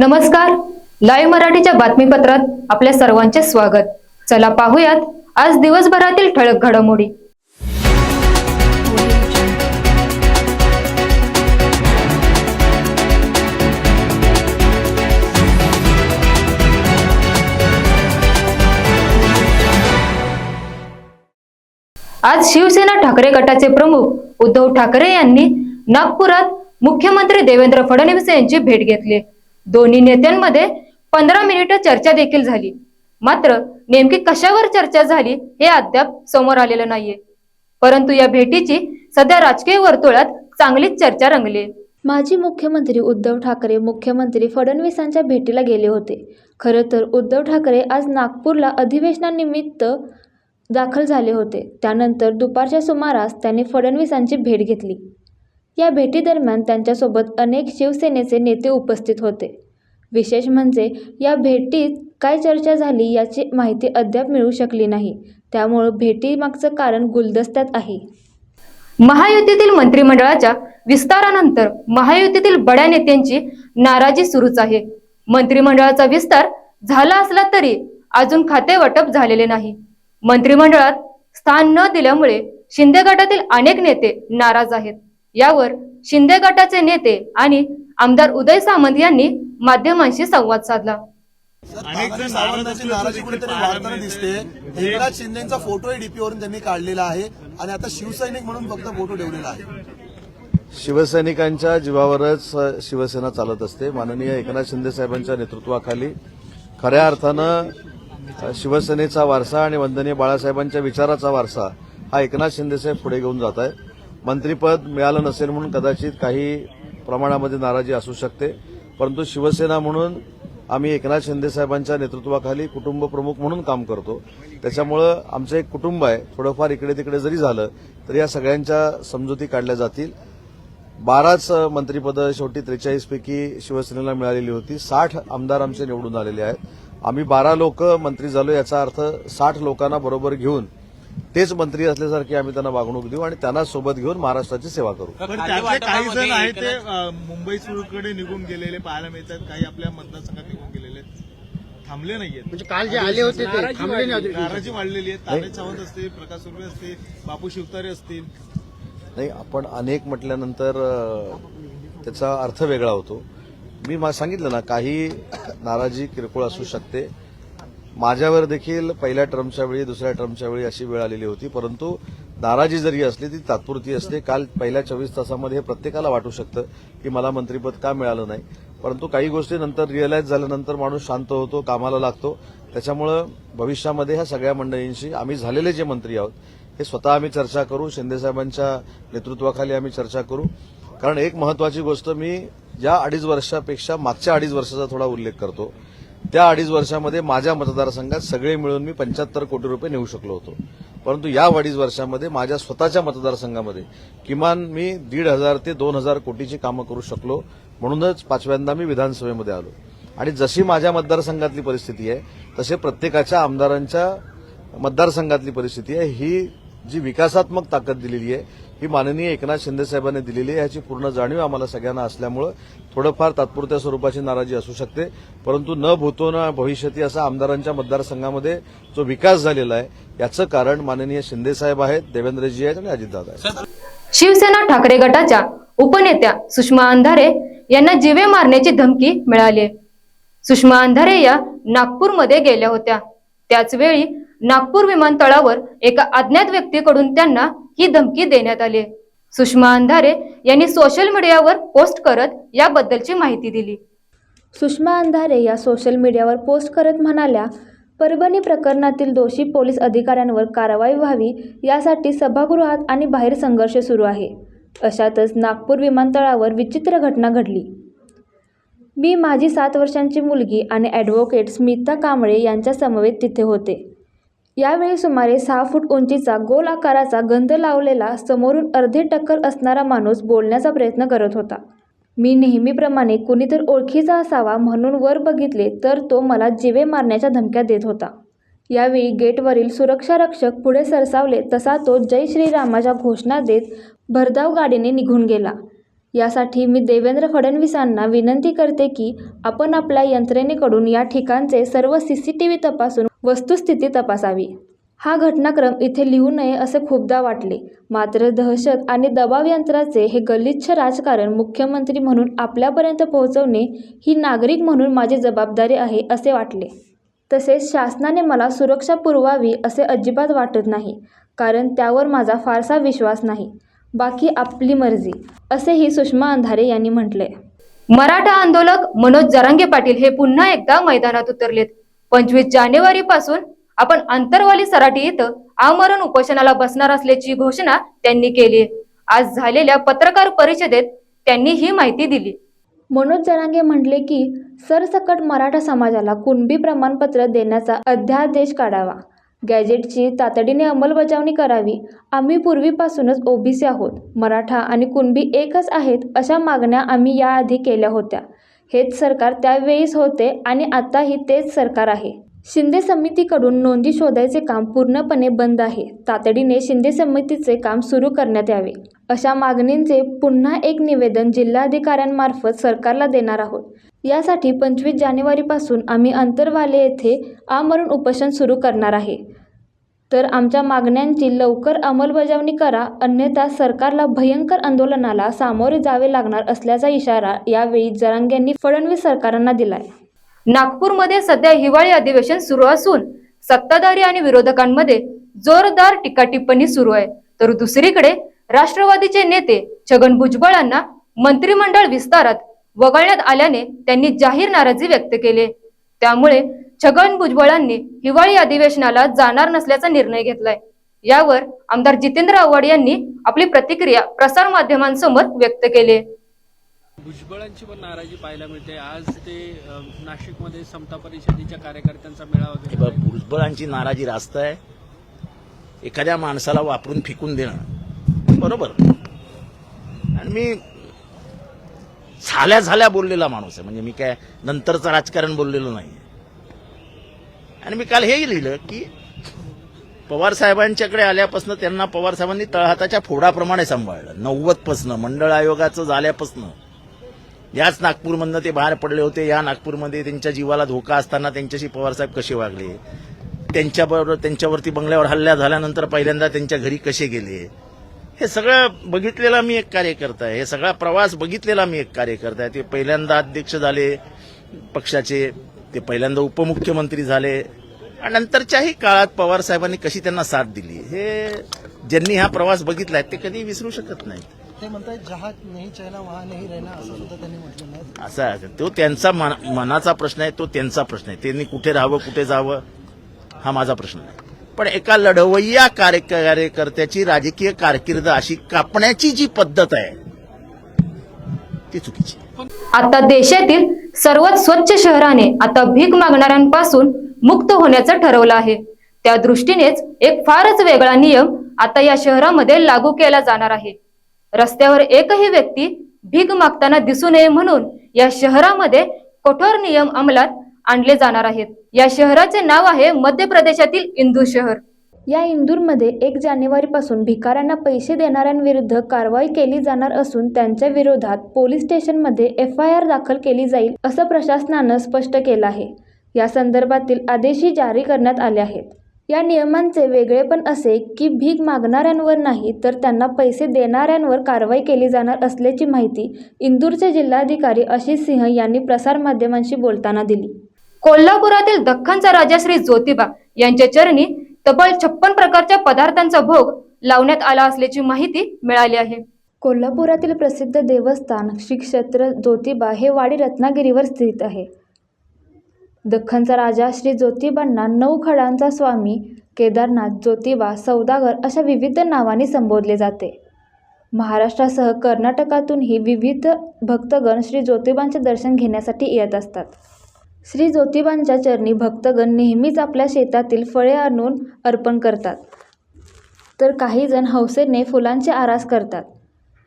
नमस्कार. लाईव्ह मराठीच्या बातमीपत्रात आपल्या सर्वांचे स्वागत. चला पाहूयात आज दिवसभरातील ठळक घडामोडी. आज शिवसेना ठाकरे गटाचे प्रमुख उद्धव ठाकरे यांनी नागपुरात मुख्यमंत्री देवेंद्र फडणवीस यांची भेट घेतली. दोन्ही नेत्यांमध्ये पंधरा मिनिटं चर्चा देखील झाली. मात्र नेमकी कशावर चर्चा झाली हे अद्याप समोर आलेलं नाहीये. परंतु या भेटीची सध्या राजकीय वर्तुळात चांगलीच चर्चा रंगली. माजी मुख्यमंत्री उद्धव ठाकरे मुख्यमंत्री फडणवीसांच्या भेटीला गेले होते. खरं तर उद्धव ठाकरे आज नागपूरला अधिवेशनानिमित्त दाखल झाले होते. त्यानंतर दुपारच्या सुमारास त्यांनी फडणवीसांची भेट घेतली. या भेटीदरम्यान त्यांच्यासोबत अनेक शिवसेनेचे नेते उपस्थित होते. विशेष म्हणजे या भेटीत काय चर्चा झाली याची माहिती अद्याप मिळू शकली नाही. त्यामुळं भेटीमागचं कारण गुलदस्त्यात आहे. महायुतीतील मंत्रिमंडळाच्या विस्तारानंतर महायुतीतील बड्या नेत्यांची नाराजी सुरूच आहे. मंत्रिमंडळाचा विस्तार झाला असला तरी अजून खाते वाटप झालेले नाही. मंत्रिमंडळात स्थान न दिल्यामुळे शिंदे गटातील अनेक नेते नाराज आहेत. यावर शिंदे गटाचे नेते आणि आमदार उदय सामंत यांनी माध्यमांशी संवाद साधला. अनेक जण सावंतांची नाराजी कुठेतरी वाढताना दिसते. एकनाथ शिंदेचा फोटोही डीपी वरून त्यांनी काढलेला आहे आणि आता शिवसैनिक म्हणून फक्त फोटो ठेवलेला आहे. शिवसैनिकांच्या जीवावरच शिवसेना चालत असते. माननीय एकनाथ शिंदे साहेबांच्या नेतृत्वाखाली खऱ्या अर्थानं शिवसेनेचा वारसा आणि वंदनीय बाळासाहेबांच्या विचाराचा वारसा हा एकनाथ शिंदे साहेब पुढे घेऊन जात आहे मंत्रीपद मिळालं नसेल म्हणून कदाचित काही प्रमाणामध्ये नाराजी असू शकते. परंतु शिवसेना म्हणून आम्ही एकनाथ शिंदे साहेबांच्या नेतृत्वाखाली कुटुंब प्रमुख म्हणून काम करतो. त्याच्यामुळं आमचं एक कुटुंब आहे. थोडंफार इकडे तिकडे जरी झालं तरी या सगळ्यांच्या समजुती काढल्या जातील. बाराच मंत्रिपदं शेवटी त्रेचाळीसपैकी शिवसेनेला मिळालेली होती. साठ आमदार आमचे निवडून आलेले आहेत. आम्ही बारा लोक मंत्री झालो याचा अर्थ साठ लोकांना बरोबर घेऊन तेच मंत्री असल्यासारखी आम्ही त्यांना वागणूक देऊ आणि त्यांना सोबत घेऊन महाराष्ट्राची सेवा करू. त्यातले काही जण आहेत ते मुंबई सुरूकडे निघून गेलेले पाहायला मिळतात. काही आपल्या मतदारसंघात निघून गेलेले आहेत. थांबले नाहीयेत. म्हणजे काल जे आले होते ते थांबले नाही. नाराजी वाढलेली आहे तारे सावंत असतील प्रकाश सुर्वे असतील बापू शिवतारे असतील. नाही आपण अनेक म्हटल्यानंतर अ, त्याचा अर्थ वेगळा होतो. मी मा- सांगितलं ना काही नाराजी किरकोळ असू शकते. माझ्यावर देखील पहिल्या टर्मच्या वेळी दुसऱ्या टर्मच्या वेळी अशी वेळ आलेली होती. परंतु नाराजी जरी असली ती तात्पुरती असते. काल पहिल्या चोवीस तासामध्ये हे प्रत्येकाला वाटू शकतं की मला मंत्रीपद का मिळालं नाही. परंतु काही गोष्टी नंतर रिअलाईज झाल्यानंतर माणूस शांत होतो कामाला लागतो. त्याच्यामुळं भविष्यामध्ये ह्या सगळ्या मंडळींशी आम्ही झालेले जे मंत्री आहोत हे स्वतः आम्ही चर्चा करू. शिंदेसाहेबांच्या नेतृत्वाखाली आम्ही चर्चा करू. कारण एक महत्वाची गोष्ट मी या अडीच वर्षापेक्षा मागच्या अडीच वर्षाचा थोडा उल्लेख करतो. त्या अडीच वर्षामध्ये माझ्या मतदारसंघात सगळे मिळून मी पंच्याहत्तर कोटी रुपये नेऊ शकलो होतो. परंतु या अडीच वर्षामध्ये माझ्या स्वतःच्या मतदारसंघामध्ये किमान मी दीड हजार ते दोन हजार कोटीची कामं करू शकलो म्हणूनच पाचव्यांदा मी विधानसभेमध्ये आलो. आणि जशी माझ्या मतदारसंघातली परिस्थिती आहे तसे प्रत्येकाच्या आमदारांच्या मतदारसंघातली परिस्थिती आहे. ही जी विकासात्मक ताकद दिलेली आहे ही माननीय एकनाथ शिंदे साहेबांनी दिलेली आहे याची पूर्ण जाणीव आम्हाला सगळ्यांना असल्यामुळं थोडंफार तात्पुरत्या स्वरूपाची नाराजी असू शकते. परंतु न भूतो न भविष्यती असा आमदारांच्या मतदारसंघामध्ये जो विकास झालेला आहे याचं कारण माननीय शिंदे साहेब आहेत देवेंद्रजी आहेत आणि अजितदादा आहेत. शिवसेना ठाकरे गटाच्या उपनेत्या सुषमा अंधारे यांना जीवे मारण्याची धमकी मिळाली. सुषमा अंधारे या नागपूरमध्ये गेल्या होत्या. त्याच वेळी नागपूर विमानतळावर एका अज्ञात व्यक्तीकडून त्यांना ही धमकी देण्यात आली सुषमा अंधारे यांनी सोशल मीडियावर पोस्ट करत याबद्दलची माहिती दिली. सुषमा अंधारे या सोशल मीडियावर पोस्ट करत म्हणाल्या परभणी प्रकरणातील दोषी पोलीस अधिकाऱ्यांवर कारवाई व्हावी यासाठी सभागृहात आणि बाहेर संघर्ष सुरू आहे. अशातच नागपूर विमानतळावर विचित्र घटना घडली. मी माझी सात वर्षांची मुलगी आणि ॲडव्होकेट स्मिता कांबळे यांच्या समवेत तिथे होते. यावेळी सुमारे सहा फूट उंचीचा गोल आकाराचा गंध लावलेला समोरून अर्धे टक्कर असणारा माणूस बोलण्याचा प्रयत्न करत होता. मी नेहमीप्रमाणे कुणीतर ओळखीचा असावा म्हणून वर बघितले तर तो मला जिवे मारण्याच्या धमक्या देत होता. यावेळी गेटवरील सुरक्षा रक्षक पुढे सरसावले तसा तो जय श्रीरामाच्या घोषणा देत भरधाव गाडीने निघून गेला. यासाठी मी देवेंद्र फडणवीसांना विनंती करते की आपण आपल्या यंत्रणेकडून या ठिकाणचे सर्व सी सी टी व्ही तपासून वस्तुस्थिती तपासावी. हा घटनाक्रम इथे लिहू नये असे खूपदा वाटले. मात्र दहशत आणि दबाव यंत्राचे हे गलिच्छ राजकारण मुख्यमंत्री म्हणून आपल्यापर्यंत पोहोचवणे ही नागरिक म्हणून माझी जबाबदारी आहे असे वाटले. तसेच शासनाने मला सुरक्षा पुरवावी असे अजिबात वाटत नाही कारण त्यावर माझा फारसा विश्वास नाही. बाकी आपली मर्जी असेही सुषमा अंधारे यांनी म्हटले. मराठा आंदोलक मनोज जरांगे पाटील हे पुन्हा एकदा मैदानात उतरलेत. पंचवीस जानेवारी पासून आपण आंतरवाली सराटी इथं आमरण उपोषणाला बसणार असल्याची घोषणा त्यांनी केली. आज झालेल्या पत्रकार परिषदेत त्यांनी ही माहिती दिली. मनोज जरांगे म्हटले की सरसकट मराठा समाजाला कुणबी प्रमाणपत्र देण्याचा अध्यादेश काढावा. गॅजेटची तातडीने अंमलबजावणी करावी. आम्ही पूर्वीपासूनच ओबीसी आहोत. मराठा आणि कुणबी एकच आहेत अशा मागण्या आम्ही याआधी केल्या होत्या. हेच सरकार त्यावेळीच होते आणि आताही तेच सरकार आहे. शिंदे समितीकडून नोंदी शोधायचे काम पूर्णपणे बंद आहे. तातडीने शिंदे समितीचे काम सुरू करण्यात यावे. अशा मागणींचे पुन्हा एक निवेदन जिल्हाधिकाऱ्यांमार्फत सरकारला देणार आहोत. यासाठी पंचवीस जानेवारीपासून आम्ही अंतरवाले येथे आमरण उपोषण सुरू करणार आहे. तर आमच्या मागण्यांची लवकर अंमलबजावणी करा अन्यथा सरकारला भयंकर आंदोलनाला सामोरे जावे लागणार असल्याचा इशारा यावेळी जरांगेंनी फडणवीस सरकारांना दिलाय. नागपूरमध्ये सध्या हिवाळी अधिवेशन सुरू असून सत्ताधारी आणि विरोधकांमध्ये जोरदार टीकाटिप्पणी सुरू आहे. तर दुसरीकडे राष्ट्रवादीचे नेते छगन भुजबळांना मंत्रिमंडळ विस्तारात वगळण्यात आल्याने त्यांनी जाहीर नाराजी व्यक्त केली त्यामुळे छगन भुजबळांनी हिवाळी अधिवेशनाला जाणार नसल्याचा निर्णय घेतलाय. यावर आमदार जितेंद्र आव्हाड यांनी आपली प्रतिक्रिया प्रसार माध्यमांसमोर व्यक्त केली. भुजबळांची पण नाराजी पाहायला मिळते. आज ते नाशिकमध्ये समता परिषदेच्या कार्यकर्त्यांचा मेळावा भुजबळांची नाराजी रास्त आहे. एखाद्या माणसाला वापरून फेकून देणं. बरोबर. आणि मी झाल्या झाल्या बोललेला माणूस आहे. म्हणजे मी काय नंतरचं राजकारण बोललेलो नाही. आणि मी काल हेही लिहिलं की पवार साहेबांच्याकडे आल्यापासून त्यांना पवार साहेबांनी तळहाताच्या फोडाप्रमाणे सांभाळलं. नव्वदपासनं मंडळ आयोगाचं झाल्यापासनं. याच नागपूरमधनं ते बाहेर पडले होते या नागपूरमध्ये त्यांच्या जीवाला धोका असताना त्यांच्याशी पवारसाहेब कसे वागले? त्यांच्याबरोबर त्यांच्यावरती बंगल्यावर हल्ला झाल्यानंतर पहिल्यांदा त्यांच्या घरी कसे गेले? हे सगळं बघितलेला मी एक कार्यकर्ता आहे. हे सगळा प्रवास बघितलेला मी एक कार्यकर्ता आहे. ते पहिल्यांदा अध्यक्ष झाले पक्षाचे ते पहिल्यांदा उपमुख्यमंत्री झाले. आणि नंतरच्याही काळात पवार साहेबांनी कशी त्यांना साथ दिली हे ज्यांनी हा प्रवास बघितलाय ते कधी विसरू शकत नाहीत ते म्हणतात जहा नाही चायना वहा नाही रहना असं सुद्धा त्यांनी म्हटलं नाही असा आहे. तो त्यांचा मन- मनाचा प्रश्न आहे तो त्यांचा प्रश्न आहे त्यांनी कुठे राहावं कुठे जावं हा माझा प्रश्न आहे पण एका लढवय्या कार्य- कार्यकर्त्याची राजकीय कारकीर्द अशी कापण्याची जी पद्धत आहे ती चुकीची आहे. आता देशातील सर्वात स्वच्छ शहराने आता भीक मागणाऱ्यांपासून मुक्त होण्याचं ठरवलं आहे. त्या दृष्टीनेच एक फारच वेगळा नियम आता या शहरामध्ये लागू केला जाणार आहे. रस्त्यावर एकही व्यक्ती भीक मागताना दिसू नये म्हणून या शहरामध्ये कठोर नियम अंमलात आणले जाणार आहेत. या शहराचे नाव आहे मध्य प्रदेशातील इंदूर शहर. या इंदूरमध्ये एक जानेवारीपासून भिकाऱ्यांना पैसे देणाऱ्यांविरुद्ध कारवाई केली जाणार असून त्यांच्या विरोधात पोलीस स्टेशनमध्ये एफ आय आर दाखल केली जाईल असं प्रशासनानं स्पष्ट केलं आहे. या संदर्भातील आदेशही जारी करण्यात आले आहेत. या नियमांचे वेगळेपण असे की भीक मागणाऱ्यांवर नाही तर त्यांना पैसे देणाऱ्यांवर कारवाई केली जाणार असल्याची माहिती इंदूरचे जिल्हाधिकारी आशिष सिंह यांनी प्रसारमाध्यमांशी बोलताना दिली. कोल्हापुरातील दख्खनचा राजा श्री ज्योतिबा यांच्या चरणी तब्बल छप्पन प्रकारच्या पदार्थांचा भोग लावण्यात आला असल्याची माहिती मिळाली आहे. कोल्हापुरातील प्रसिद्ध देवस्थान श्री क्षेत्र ज्योतिबा हे वाडी रत्नागिरीवर स्थित आहे. दख्खनचा राजा श्री ज्योतिबांना नऊ खडांचा स्वामी केदारनाथ ज्योतिबा सौदागर अशा विविध नावांनी संबोधले जाते. महाराष्ट्रासह कर्नाटकातूनही विविध भक्तगण श्री ज्योतिबांचे दर्शन घेण्यासाठी येत असतात. श्री ज्योतिबांच्या चरणी भक्तगण नेहमीच आपल्या शेतातील फळे आणून अर्पण करतात. तर काही जण हौसेने फुलांचे आरास करतात.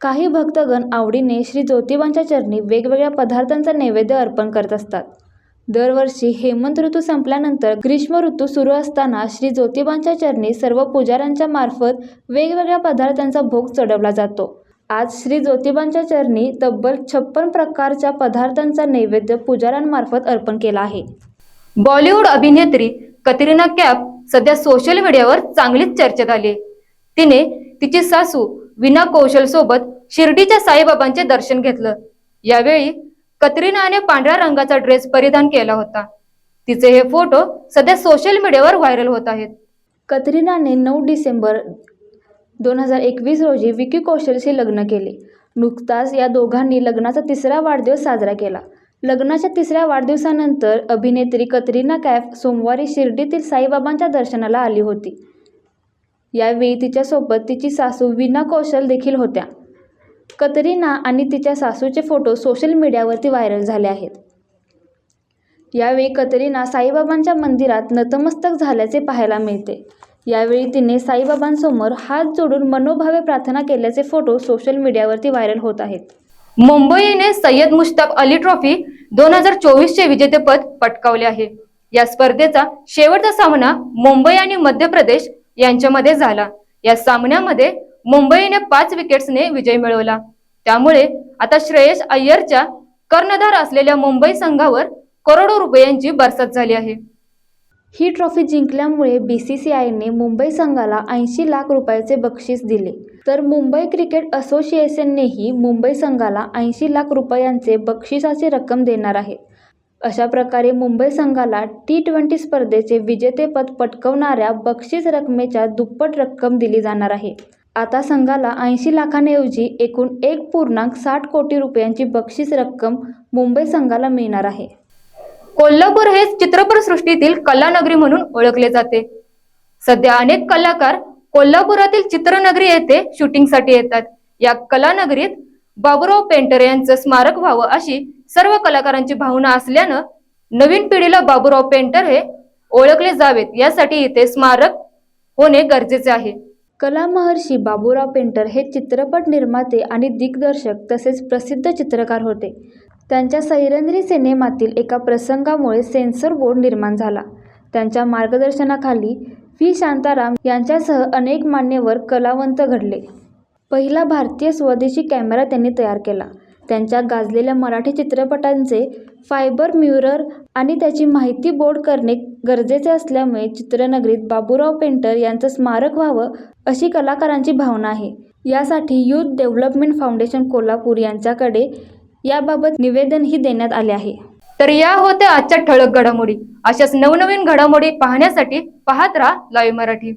काही भक्तगण आवडीने श्री ज्योतिबांच्या चरणी वेगवेगळ्या पदार्थांचा नैवेद्य अर्पण करत असतात. दरवर्षी हेमंत ऋतू संपल्यानंतर ग्रीष्म ऋतू सुरू असताना श्री ज्योतिबांच्या चरणी सर्व पुजाऱ्यांच्या मार्फत वेगवेगळ्या पदार्थांचा भोग चढवला जातो. आज श्री ज्योतिबांच्या चरणी तब्बल छप्पन प्रकारच्या पदार्थांचा नैवेद्य पुजाऱ्यांमार्फत अर्पण केला आहे. बॉलिवूड अभिनेत्री कतरिना कॅप सध्या सोशल मीडियावर चांगलीच चर्चेत आली तिने तिची सासू विना कौशल सोबत शिर्डीच्या साईबाबांचे दर्शन घेतलं. यावेळी कतरिनाने पांढऱ्या रंगाचा ड्रेस परिधान केला होता. तिचे हे फोटो सध्या सोशल मीडियावर व्हायरल होत आहेत. कतरिनाने नऊ डिसेंबर दोन हजार एकवीस रोजी विकी कौशलशी लग्न केले. नुकताच या दोघांनी लग्नाचा तिसरा वाढदिवस साजरा केला. लग्नाच्या तिसऱ्या वाढदिवसानंतर अभिनेत्री कतरिना कॅफ सोमवारी शिर्डीतील साईबाबांच्या दर्शनाला आली होती. यावेळी तिच्यासोबत तिची सासू विना कौशल देखील होत्या. कतरिना आणि तिच्या सासूचे फोटो सोशल मीडियावरती व्हायरल झाले आहेत. यावेळी कतरिना साईबाबांच्या मंदिरात नतमस्तक झाल्याचे पाहायला मिळते. यावेळी तिने साईबाबांसमोर हात जोडून मनोभावे प्रार्थना केल्याचे फोटो सोशल मीडियावरती व्हायरल होत आहेत. मुंबईने सय्यद मुश्ताक अली ट्रॉफी दोन हजार चोवीसचे विजेतेपद पटकावले आहे. या स्पर्धेचा शेवटचा सामना मुंबई आणि मध्य प्रदेश यांच्यामध्ये झाला. या सामन्यामध्ये मुंबईने पाच विकेट्सने विजय मिळवला. त्यामुळे आता श्रेयस अय्यरच्या कर्णधार असलेल्या मुंबई संघावर करोडो रुपयांची बरसात झाली आहे. ही ट्रॉफी जिंकल्यामुळे बी सी सी आयने मुंबई संघाला ऐंशी लाख रुपयाचे बक्षीस दिले. तर मुंबई क्रिकेट असोसिएशननेही मुंबई संघाला ऐंशी लाख रुपयांचे बक्षिसाची रक्कम देणार आहे. अशा प्रकारे मुंबई संघाला टी ट्वेंटी स्पर्धेचे विजेतेपद पटकवणाऱ्या बक्षीस रकमेच्या दुप्पट रक्कम दिली जाणार आहे. आता संघाला ऐंशी लाखांऐवजी एकूण एक पूर्णांक साठ कोटी रुपयांची बक्षीस रक्कम मुंबई संघाला मिळणार आहे. कोल्हापूर हे चित्रपटसृष्टीतील कलानगरी म्हणून ओळखले जाते. सध्या अनेक कलाकार कोल्हापुरातील चित्रनगरी येथे शूटिंगसाठी येतात. या कलानगरीत बाबुराव पेंटर यांचं स्मारक व्हावं अशी सर्व कलाकारांची भावना असल्यानं नवीन पिढीला बाबुराव पेंटर हे ओळखले जावेत. यासाठी इथे स्मारक होणे गरजेचे आहे. कला महर्षी बाबूराव पेंटर हे चित्रपट निर्माते आणि दिग्दर्शक तसेच प्रसिद्ध चित्रकार होते. त्यांच्या सैरंद्री सिनेमातील एका प्रसंगामुळे सेन्सर बोर्ड निर्माण झाला. त्यांच्या मार्गदर्शनाखाली व्ही. शांताराम यांच्यासह अनेक मान्यवर कलावंत घडले. पहिला भारतीय स्वदेशी कॅमेरा त्यांनी तयार केला. त्यांच्या गाजलेल्या मराठी चित्रपटांचे फायबर म्युरर आणि त्याची माहिती बोर्ड करणे गरजेचे असल्यामुळे चित्रनगरीत बाबूराव पेंटर यांचं स्मारक व्हावं अशी कलाकारांची भावना आहे. यासाठी युथ डेव्हलपमेंट फाउंडेशन कोल्हापूर यांच्याकडे याबाबत निवेदनही देण्यात आले आहे. तर या होत्या आजच्या ठळक घडामोडी. अशाच नवनवीन घडामोडी पाहण्यासाठी पाहत राहा लाईव्ह मराठी.